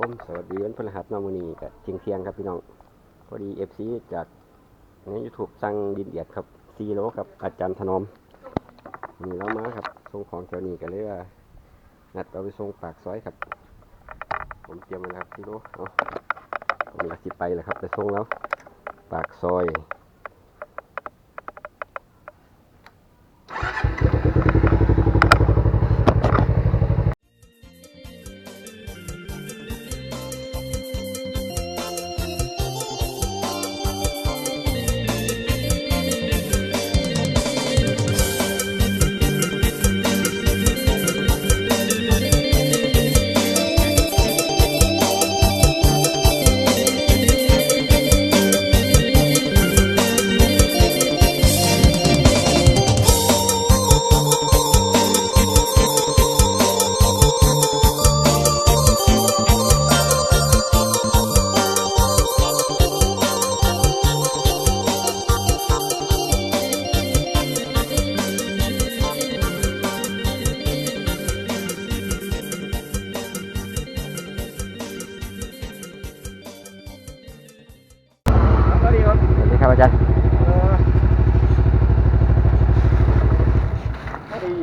ผมสวัสดีวันพฤหัสมามนีกับเทียงเทียงครับพี่น้อง พอดีเอฟซีจากในยูทูบสั่งดินเดียดครับซีโลกับอาจารย์ถนอมมีแล้วมาครับส่งของแถวนี้กันเลยว่านัดเอาไปส่งปากซอยครับ ผมเตรียมไว้แล้วครับซีโลเอาผมอยากสิไปแล้วครับไปส่งแล้ว ปากซอย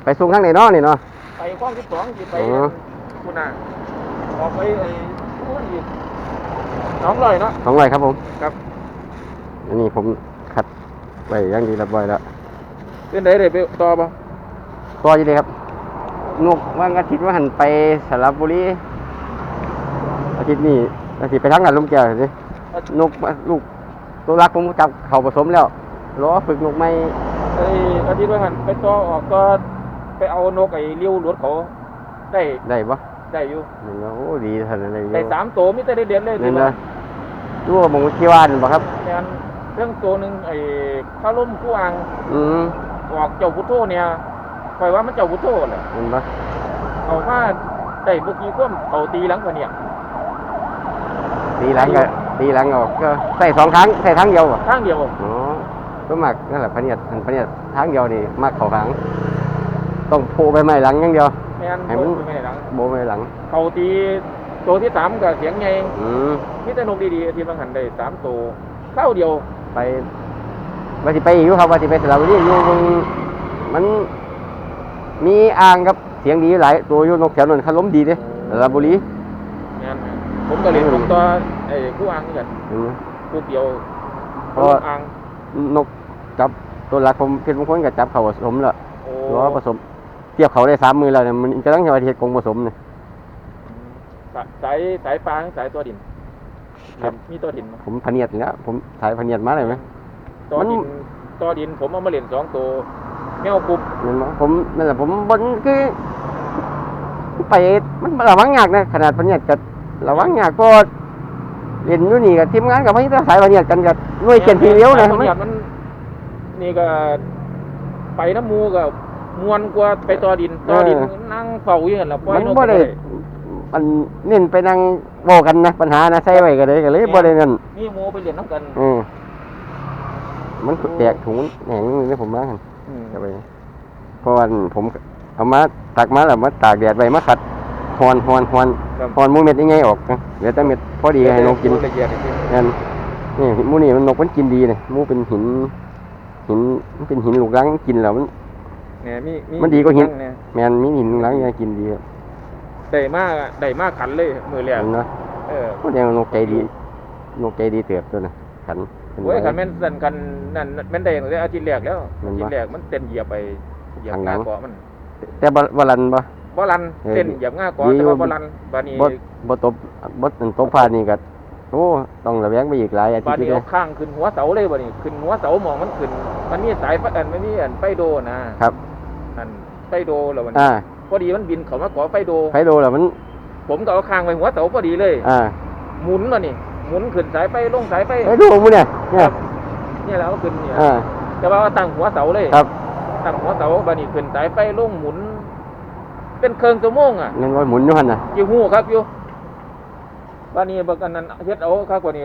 ไปส่งทางไหนเนาะนี่เนาะ ไปข้องที่สองที่ไปอ๋อ คุณน่ะออกไปไอ้พูดอีกน้องลอยเนาะ สองร้อยครับผมครับ อันนี้ผมขัดไว้อยังดีเรียบร้อยแล้วเป็นไดได้ไปต่อปะก็อยี่ดีครับนกว่างอาทิตย์ว่าหันไปสระบุรีอาทิตย์นี้อาทิตย์ไปทั้งกันลุมแก้วสินกลูกตัวรักผมจับเขาผสมแล้วรอฝึกนกไม่ไอ้อาทิตย์ว่าหันไปต่อออกก็ ไปเอานกไอ้เลี้ยวรถเขาได้ได้ปะได้อยู่เห็นว่าโอ้ดีขนาดนั้นเลยได้สามตัวมิแต่ได้เด่นเลยนั่นว่านะรู้ว่ามงที่ว่านบ่ครับงานเรื่องตัวหนึ่งไอ้ข้าล่มผู้อ่างอืมออกเจ้าพุทโธเนี่ยคอยว่ามันเจ้าพุทโธแหละเห็นปะเอามาได้บุกีก้มเขาตีหลังกว่าเนี่ยตีหลังก็ตีหลังออกก็ใส่สองครั้งใส่ครั้งเดียวบ่ข้างเดียวอ๋อก็มักนั่นแหละพะเนียดอันพะเนียดทางเดียวนี่มักเขาหาง ต้องโผล่ไปไม่หลังอย่างเดียวแม่นให้มันโดนไม่ได้หลังโบไม่หลัง เขาตีตัวที่สามกับเสียงไงอืมมิตรนกดีๆที่บางหันได้สามตัวเข้าเดียวไปว่าสิไปอยู่ครับว่าสิไปสระบุรีอยู่เบิ่งมันมีอ่างกับเสียงดีหลายตัวอยู่นกแถวนั้นเขาล้มดีเด้สระบุรีแม่นๆผมก็เล่นผมตัวไอ้คู่อ่างนี่กันเห็นไหมคู่เดียวเพราะอ่างนกจับตัวหลักผมเพชรมงคลกับจับเขาผสมแล้วโอ้ล้อผสม เทียบเขาได้สามมือแล้วเนี่ยมันกำลังจะมาเทียบกงผสมเนี่ยสายสายสายปลาสายตัวดินครับมีตัวดินไหมผมพะเนียดนี่แล้วผมถ่ายพะเนียดมาเลยไหมตัวมันดินตัวดินผมเอามาเล่นสองตัวแมวกรุบเห็นไหมผมนั่นแหละผมบนคือไปมันระวังยากนะขนาดพะเนียดกับระวังยากก็เรียนอยู่นี่กับทีมงานกับพี่ต้องสายพะเนียดกันกับหน่วยเขียนทีเลี้ยวนะมัมันนมันนี่ก็ไปน้ำมูกับ มวนกว่าไปตัวดินตัวดินนั่งเฝ้าอยู่นั่นแหละปล่อยมันนกบ่ได้ไปมันเน้นไปนั่งโวกันนะปัญหานะใส่ไว้ก็เลยก็เลยบ่ได้นั่นนี่หมูไปเรียนน้ำกันอืมมันแตกถุงแหงนึงนี่ผมมาหันอืมจะไปเพราะว่าผมเอามาตักมาแล้วมาตากแดดไว้มาขัดฮอนฮอนฮอนครับฮอนหมูเม็ดยังไงออกนะเหลือแต่เม็ดพอดีให้นกกิน ละเอียดจริงนั่นนี่หมูนี่มันนกมันกินดีเลยหมูเป็นหิน หินมันเป็นหินลูกรังกินแล้วมัน ๆเนี่ยมีมันดีกว่าหินเนี่ยแมนมีหินลูกรังเนี่ยกินดีครับได้มากได้มากขันเลยมือแรกเห็นไหมเออพวกนี้นกใจดีนกใจดีเติบตัวน่ะขันเป็นโอ้ยไว้ขันแม่นสั่นกันนั่นแม่นได้ตั้งแต่อาทิตย์แรกแล้วมัอานทิตบ่ย์แรกมันเต้นเหยียบไปเหยียบข้างหหลัน้างเกาะมันแต่บวลันบ่บ่ลันเออเต้นเหยียบง่าเกาะดีแต่อยู่ว่าบ่ลันบานี้บดบดตบบดอันตบพาดนี่ก็โอ้ต้องระแวงไปอีกหลายอาทิบาตย์นี้เลเอายข้างขึ้นหัวเสาเลยบ่นี่ขึ้นหัวเสาหมองมันขึ้น มันมีสายไฟอันมันมีอันไฟโดนะครับ อันไฟโดแล้วมันอ่าพอดีมันบินเข้ามาเกาะไฟโด ไฟโดแล้วมันผมก็เอาข้างไว้หัวเสาพอดีเลย อ่าหมุนมานี่ หมุนขึ้นสายไฟลงสายไฟไฟโดมูเนี่ยคเนี่ยรับนี่แหละเอาขึ้นเนี่ยอ่าแต่ว่าตั้งหัวเสาเลยครับตั้งหัวเสาบานี้ขึ้นสายไฟลงหมุน เป็นเครื่องชั่วโมงอะนั่นว่าหมุนอยู่หั่นน่ะอยู่หูครับอยู่บานี้บักอันนั้นเฮ็ดเอาครับกว่านี้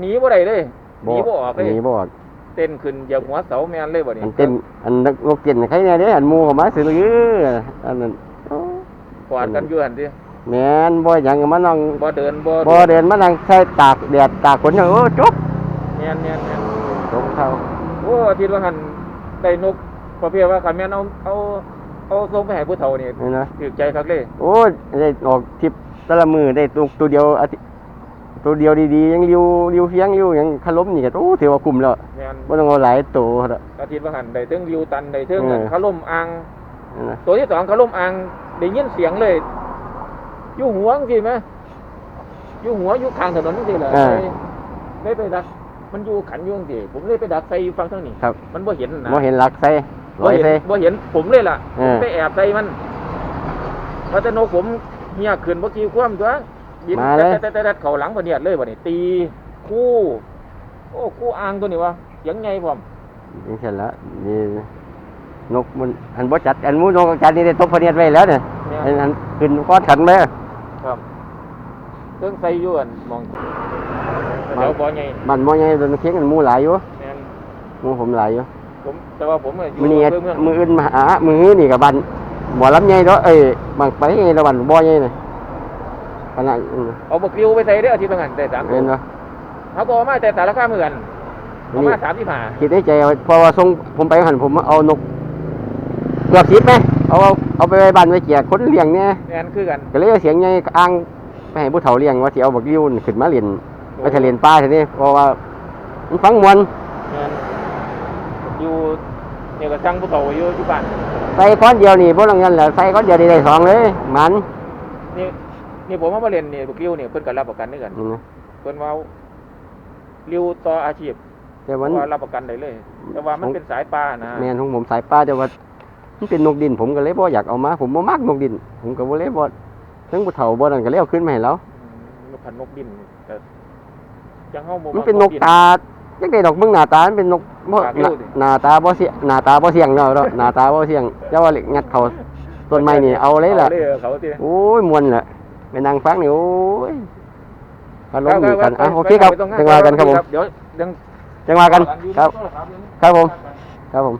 หนีบ่ได้เลยหนีบ่ออกเลยหนีบ่ออก เต้นขึ้นเหยียบหัวเสาแม่นเลยบัดนี้อันเต้นอันนักนกเต้นใครเนี่ยเด้อันหมูเข้ามาซื้อเลยอันนั้นโอ้กอดกันอยู่หั่นติแม่นบ่หยังก็มานั่งบ่เดินบ่บ่เดินมานั่งใส่ตากแดดตากฝนอย่างโอ้จบเนียนเนียนเนียนจบเท่าโอ้อาทิตย์ละหันได้นกประเภทว่าคันแม่นเอาเอาเอาส่งไปให้ผู้เฒ่านี่นี่นะถูกใจคักเลย โอ้ยได้ออกทริปแต่ละมือได้ตัวตัวเดียวอาทิตั วเดียวดีๆยังริวริวเฟียงอยู่ยังขล้มนี่ก็โอ้ถือว่าคุ้มแล้วแม่นบ่ต้องเอาหลายตัวละอาทิตย์ละหันได้ถึงริวตันได้ถึงเออขาล่มอ่างนั่นนะตัวที่สองขาล่มอ่างได้ยินเสียงเลยอยู่หัวจังซี่ไหมอยู่หัวอยู่ข้างถนนจังซี่แหละเลยเลยไปดัก มันอยู่ขันอยู่จังซี่ผมเลยไปดักใส่ฟังทางนี้ครับมันบ่เห็นนะบ่เห็นหลักใส่ร้บ่อยเห็นใส่ บ่เห็นผมเลยล่ะเออไปแอบใส่มันเพราะแต่นกผมเหียขึ้นบ่กี่ความตัว บินมาเลย แต่แต่แต่เข้าหลังพะเนียดเลยบ่นี่ตีคู่ โอ้คู่อ่างตัวนี้วะเสียงไงพร้อมยังเสร็จแล้วนี่นกมันอันบ่จัดอันหมูนกจัดนี่ได้ทบพะเนียดไว้แล้วเนี่ยเนี่ยอันอันขึ้นก้อนขันเลยครับเครื่องใส่อยวนมองแถวบ่อใหญ่บ้านบ่ใหญ่โดนเคียงกันหมูหลายอยู่แม่นหมูผมหลายอยู่ผมแต่ว่าผมอะอยู่มื้อนี้อำเภอเมืองมืออื่นมาหามือนี่กับบ้านบ่ลำใหญ่เนาะเอ้ยบางไปไงละบ้านบ่ใหญ่น่ะ ขนาดอืมเอาบักริวไปใส่เด้ออาทิตย์ละหันแต่สามตัเห็วนบ่เขาก็เอามาแต่สารคามเหมือนกันเอามาสามที่ผ่าคิดในใจว่าเพราะว่าส่งผมไปหันผมเอานกเกือบสิบไหมเอาเอาเอาไปไว้บ้านไว้แจกคนเลี้ยงเนี่ยแม่นคือกันก็เลยเอาเสียงใหญ่อ้างไปให้ผู้เฒ่าเลี้ยงว่าสิเอาบักยิ้วขึ้นมาเรียนไปทะเลนป้าทีนี้เพราะว่ามันฟังมวนแม่นอยู่เนี่ยก็สั่งผู้เฒ่าอยู่ที่บ้าน ใส่ก้อนเดียวนี่บ่ต้องเงินแหละใส่ก้อนเดียวนี่ได้สองเลยมัน นี่ นี่ผมเอามาเรียนนี่บุกิ้วนี่เพิ่นก็รับประกันด้วยกันนี่นะเพิ่นว่าริวต่ออาชีพแต่เพมันราะว่ารับประกันได้เลย แต่ว่ามันเป็นสายปลานะแม่นของผมสายป้าแต่ว่ามันเป็นนกดินผมก็เลยบ่อยากเอามา ผมบ่มักนกดิน ผมก็บ่เลยบ่ทั้งผู้เฒ่าบ่นั่นก็เลยเอาขึ้นมาให้เราอืมนกพันธุ์นกดินแต่จังเฮาบ่มันเป็นนกตาจักได้ดอกเบิ่งหน้าตามันเป็นนกบ่ปากหเร็น้าวดิหน้าตาบ่เสียหน้าตาบ่เสียงเนาะเนาะหน้าตาบ่เสียงแต่ว่างัดเข้าต้นไม้นี่เอาเลยล่ะอาเลยเขาติโอ้ยมวนล่ะ ไปนั่งฟังนี่โอ้ยอารมณ์ดีกันอะโอเคครับไปตงจังว่ากันครับผมเดี๋ยวยังจังว่ากันครับอยู่ครับผม ครับผม